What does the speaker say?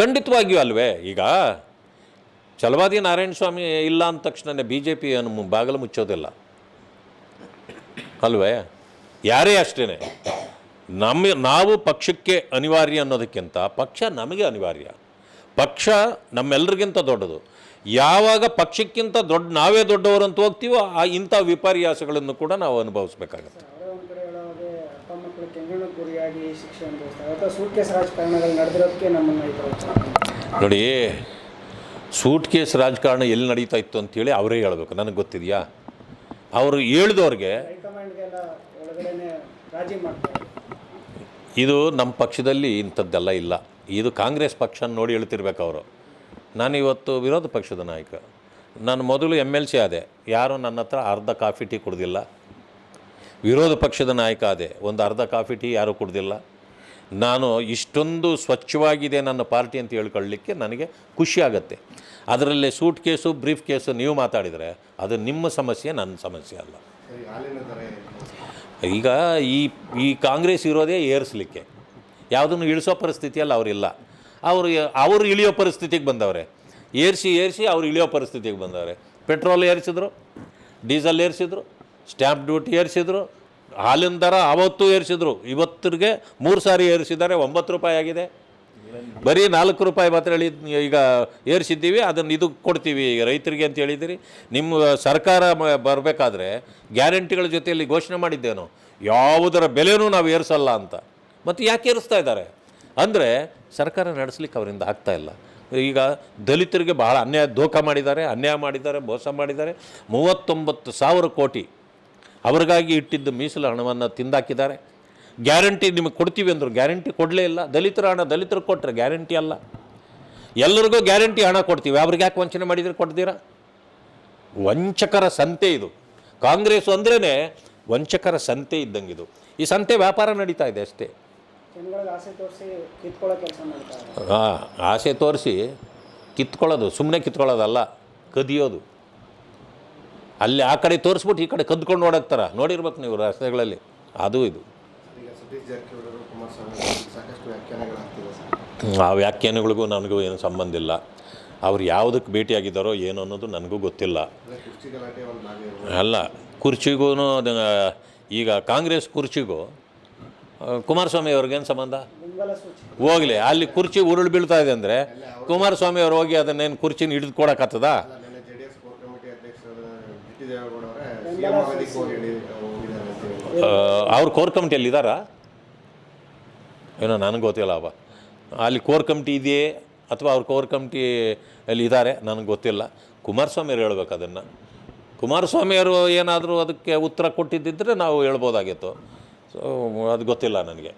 ಖಂಡಿತವಾಗಿಯೂ ಅಲ್ವೇ? ಈಗ ಚಲವಾದಿ ನಾರಾಯಣ ಸ್ವಾಮಿ ಇಲ್ಲ ಅಂದ ತಕ್ಷಣವೇ ಬಿ ಜೆ ಪಿ ಅನ್ನು ಬಾಗಿಲು ಮುಚ್ಚೋದಿಲ್ಲ. ಅಲ್ವೇ? ಯಾರೇ ಅಷ್ಟೇ ನಮ್ಮ ನಾವು ಪಕ್ಷಕ್ಕೆ ಅನಿವಾರ್ಯ ಅನ್ನೋದಕ್ಕಿಂತ ಪಕ್ಷ ನಮಗೆ ಅನಿವಾರ್ಯ. ಪಕ್ಷ ನಮ್ಮೆಲ್ಲರಿಗಿಂತ ದೊಡ್ಡದು. ಯಾವಾಗ ಪಕ್ಷಕ್ಕಿಂತ ದೊಡ್ಡ ನಾವೇ ದೊಡ್ಡವರು ಅಂತ ಹೋಗ್ತೀವೋ ಆ ಇಂಥ ವಿಪರ್ಯಾಸಗಳನ್ನು ಕೂಡ ನಾವು ಅನುಭವಿಸ್ಬೇಕಾಗತ್ತೆ ಅವರೇ ಒಂದು ಕಡೆ ಹೇಳೋದೇ ಅಪ್ಪ ಮಕ್ಕಳು ಗುರಿಯಾಗಿ ಶಿಕ್ಷೆ ಅನುಭವಿಸ್ತಾರೆ ಅಥವಾ ಸೂಟ್ಕೇಸ್ ರಾಜಕಾರಣಗಳು ನಡೆದಿರೋದಕ್ಕೆ ನಮ್ಮನ್ನು ನೋಡಿ ಸೂಟ್ ಕೇಸ್ ರಾಜಕಾರಣ ಎಲ್ಲಿ ನಡೀತಾ ಇತ್ತು ಅಂತೇಳಿ ಅವರೇ ಹೇಳಬೇಕು. ನನಗೆ ಗೊತ್ತಿದೆಯಾ? ಅವರು ಹೇಳಿದವ್ರಿಗೆ ಇದು ನಮ್ಮ ಪಕ್ಷದಲ್ಲಿ ಇಂಥದ್ದೆಲ್ಲ ಇಲ್ಲ. ಇದು ಕಾಂಗ್ರೆಸ್ ಪಕ್ಷ ನೋಡಿ ಹೇಳ್ತಿರ್ಬೇಕು ಅವರು. ನಾನು ಇವತ್ತು ವಿರೋಧ ಪಕ್ಷದ ನಾಯಕ. ನಾನು ಮೊದಲು ಎಂ ಎಲ್ ಸಿ ಆದೆ. ಯಾರೂ ನನ್ನ ಹತ್ರ ಅರ್ಧ ಕಾಫಿ ಟೀ ಕುಡ್ದಿಲ್ಲ. ವಿರೋಧ ಪಕ್ಷದ ನಾಯಕ ಆದೇ. ಒಂದು ಅರ್ಧ ಕಾಫಿ, ಟೀ ಯಾರೂ ಕುಡ್ದಿಲ್ಲ. ನಾನು ಇಷ್ಟೊಂದು ಸ್ವಚ್ಛವಾಗಿದೆ ನನ್ನ ಪಾರ್ಟಿ ಅಂತ ಹೇಳ್ಕೊಳ್ಳಿಕ್ಕೆ ನನಗೆ ಖುಷಿ ಆಗುತ್ತೆ. ಅದರಲ್ಲಿ ಸೂಟ್ ಕೇಸು, ಬ್ರೀಫ್ ಕೇಸು ನೀವು ಮಾತಾಡಿದರೆ ಅದು ನಿಮ್ಮ ಸಮಸ್ಯೆ, ನನ್ನ ಸಮಸ್ಯೆ ಅಲ್ಲ? ಈಗ ಈ ಈ ಕಾಂಗ್ರೆಸ್ ಇರೋದೇ ಏರಿಸ್ಲಿಕ್ಕೆ. ಯಾವುದನ್ನು ಇಳಿಸೋ ಪರಿಸ್ಥಿತಿಯಲ್ಲಿ ಅವರಿಲ್ಲ. ಅವರು ಅವರು ಇಳಿಯೋ ಪರಿಸ್ಥಿತಿಗೆ ಬಂದವ್ರೆ. ಏರಿಸಿ ಏರಿಸಿ ಅವ್ರು ಇಳಿಯೋ ಪರಿಸ್ಥಿತಿಗೆ ಬಂದವ್ರೆ. ಪೆಟ್ರೋಲ್ ಏರಿಸಿದ್ರು, ಡೀಸೆಲ್ ಏರಿಸಿದ್ರು ಸ್ಟ್ಯಾಂಪ್ ಡ್ಯೂಟಿ ಏರಿಸಿದ್ರು, ಹಾಲಿನ ದರ ಅವತ್ತು ಏರಿಸಿದ್ರು, ಇವತ್ತಿಗೆ ಮೂರು ಸಾರಿ ಏರಿಸಿದ್ದಾರೆ, ಒಂಬತ್ತು ರೂಪಾಯಿ ಆಗಿದೆ. ಬರೀ ನಾಲ್ಕು ರೂಪಾಯಿ ಮಾತ್ರ ಹೇಳಿ, ಈಗ ಏರಿಸಿದ್ದೀವಿ, ಅದನ್ನು ಇದು ಕೊಡ್ತೀವಿ ಈಗ ರೈತರಿಗೆ ಅಂತ ಹೇಳಿದಿರಿ ನಿಮ್ಮ ಸರ್ಕಾರ ಬರಬೇಕಾದ್ರೆ ಗ್ಯಾರಂಟಿಗಳ ಜೊತೆಯಲ್ಲಿ ಘೋಷಣೆ ಮಾಡಿದ್ದೇನು, ಯಾವುದರ ಬೆಲೆನೂ ನಾವು ಏರಿಸಲ್ಲ ಅಂತ. ಮತ್ತು ಯಾಕೆ ಏರಿಸ್ತಾ ಇದ್ದಾರೆ? ಅಂದರೆ ಸರ್ಕಾರ ನಡೆಸ್ಲಿಕ್ಕೆ ಅವರಿಂದ ಆಗ್ತಾ ಇಲ್ಲ. ಈಗ ದಲಿತರಿಗೆ ಬಹಳ ಅನ್ಯಾಯ, ದೋಖ ಮಾಡಿದ್ದಾರೆ, ಅನ್ಯಾಯ ಮಾಡಿದ್ದಾರೆ, ಮೋಸ ಮಾಡಿದ್ದಾರೆ. ಮೂವತ್ತೊಂಬತ್ತು ಸಾವಿರ ಕೋಟಿ ಅವ್ರಿಗಾಗಿ ಇಟ್ಟಿದ್ದ ಮೀಸಲು ಹಣವನ್ನು ತಿಂದಾಕಿದ್ದಾರೆ. ಗ್ಯಾರಂಟಿ ನಿಮಗೆ ಕೊಡ್ತೀವಿ ಅಂದರು ಗ್ಯಾರಂಟಿ ಕೊಡಲೇ ಇಲ್ಲ. ದಲಿತರ ಹಣ ದಲಿತರು ಕೊಟ್ಟರೆ ಗ್ಯಾರಂಟಿ ಅಲ್ಲ. ಎಲ್ಲರಿಗೂ ಗ್ಯಾರಂಟಿ ಹಣ ಕೊಡ್ತೀವಿ. ಅವ್ರಿಗೆ ಯಾಕೆ ವಂಚನೆ ಮಾಡಿದರೆ ಕೊಡ್ತೀರಾ? ವಂಚಕರ ಸಂತೆ ಇದು. ಕಾಂಗ್ರೆಸ್ ಅಂದ್ರೇ ವಂಚಕರ ಸಂತೆ ಇದ್ದಂಗೆ ಇದು. ಈ ಸಂತೆ ವ್ಯಾಪಾರ ನಡೀತಾ ಇದೆ ಅಷ್ಟೇ. ಹಾಂ ಆಸೆ ತೋರಿಸಿ ಕಿತ್ಕೊಳ್ಳೋದು ಸುಮ್ಮನೆ ಕಿತ್ಕೊಳ್ಳೋದಲ್ಲ ಕದಿಯೋದು. ಅಲ್ಲಿ ಆ ಕಡೆ ತೋರಿಸ್ಬಿಟ್ಟು ಈ ಕಡೆ ಕದ್ಕೊಂಡು ಓಡಾಕ್ತಾರ. ನೋಡಿರ್ಬೇಕು ನೀವು ರಸ್ತೆಗಳಲ್ಲಿ. ಅದು ಇದು. ಆ ವ್ಯಾಖ್ಯಾನಗಳಿಗೂ ನನಗೂ ಏನು ಸಂಬಂಧ ಇಲ್ಲ. ಅವ್ರು ಯಾವುದಕ್ಕೆ ಭೇಟಿಯಾಗಿದ್ದಾರೋ ಏನು ಅನ್ನೋದು ನನಗೂ ಗೊತ್ತಿಲ್ಲ. ಅಲ್ಲ ಕುರ್ಚಿಗೂ ಅದು ಈಗ ಕಾಂಗ್ರೆಸ್ ಕುರ್ಚಿಗೂ ಕುಮಾರಸ್ವಾಮಿ ಅವ್ರಿಗೇನು ಸಂಬಂಧ? ಹೋಗಲಿ ಅಲ್ಲಿ ಕುರ್ಚಿ ಉರುಳು ಬೀಳ್ತಾ ಇದೆ ಅಂದರೆ ಕುಮಾರಸ್ವಾಮಿ ಅವ್ರು ಹೋಗಿ ಅದನ್ನೇನು ಕುರ್ಚಿನ ಹಿಡಿದು ಕೊಡೋಕ್ಕತ್ತದ ಅವರೇ ಕೋರ್ ಕಮಿಟಿಯಲ್ಲಿ ಇದ್ದಾರಾ ಏನೋ ನನಗೆ ಗೊತ್ತಿಲ್ಲ ಅವ. ಅಲ್ಲಿ ಕೋರ್ ಕಮಿಟಿ ಇದೆಯೇ ಅಥವಾ ಅವ್ರ ಕೋರ್ ಕಮಿಟಿ ಅಲ್ಲಿ ಇದ್ದಾರೆ ನನಗೆ ಗೊತ್ತಿಲ್ಲ. ಕುಮಾರಸ್ವಾಮಿ ಅವ್ರು ಹೇಳ್ಬೇಕು ಅದನ್ನು. ಕುಮಾರಸ್ವಾಮಿಯವರು ಏನಾದರೂ ಅದಕ್ಕೆ ಉತ್ತರ ಕೊಟ್ಟಿದ್ದಿದ್ದರೆ ನಾವು ಹೇಳ್ಬೋದಾಗಿತ್ತು. ಸೊ ಅದು ಗೊತ್ತಿಲ್ಲ ನನಗೆ.